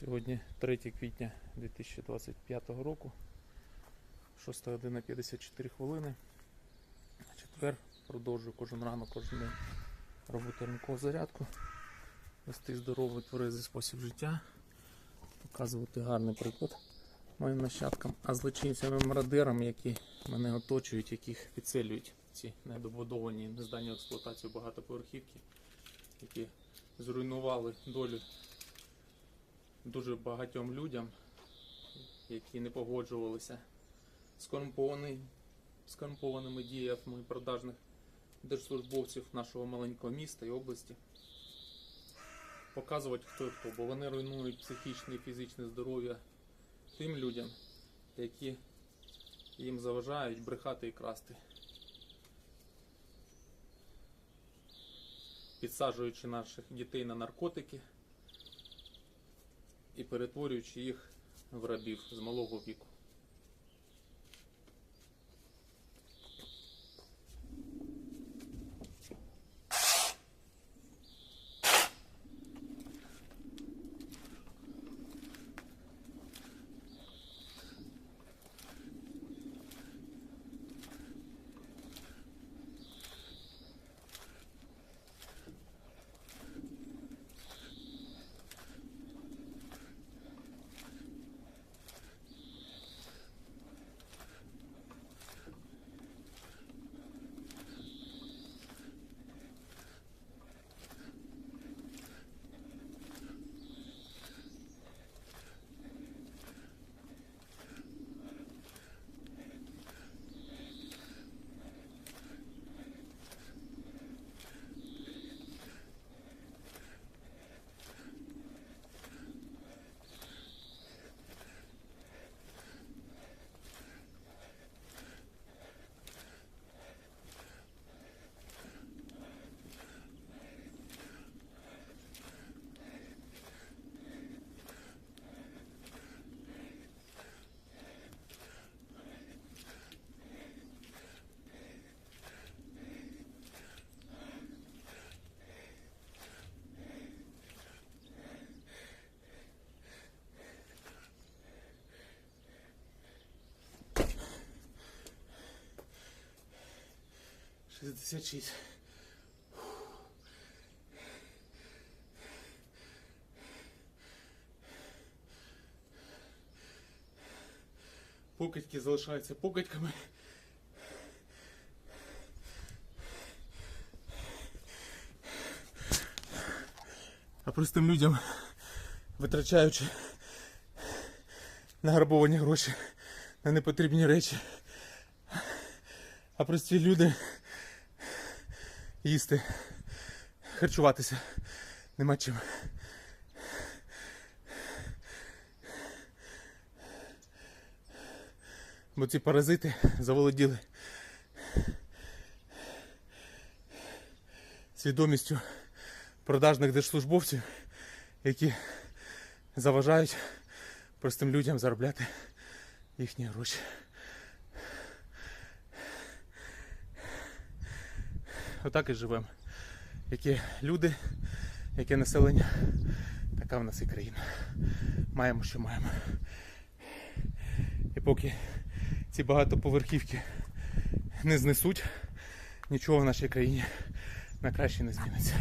Сьогодні 3 квітня 2025 року, 6 година 54 хвилини. Четвер продовжую кожен ранок, кожен день робити ранкову зарядку, вести здоровий тверезий спосіб життя, показувати гарний приклад моїм нащадкам, а злочинцям і мародерам, які мене оточують, яких підселюють ці недобудовані, нездані в експлуатацію багатоповерхівки, які зруйнували долю дуже багатьом людям, які не погоджувалися з корумпованими діями продажних держслужбовців нашого маленького міста і області. Показувати хто хто, бо вони руйнують психічне і фізичне здоров'я тим людям, які їм заважають брехати і красти. Підсаджуючи наших дітей на наркотики і перетворюючи їх в рабів з малого віку. Шістдесят шість. Покидьки залишаються покидьками. А простим людям, витрачаючи награбовані гроші на непотрібні речі, а прості люди їсти, харчуватися нема чим. Бо ці паразити заволоділи свідомістю продажних держслужбовців, які заважають простим людям заробляти їхні гроші. Отак і живемо. Які люди, яке населення, така в нас і країна. Маємо, що маємо. І поки ці багатоповерхівки не знесуть, нічого в нашій країні на краще не зміниться.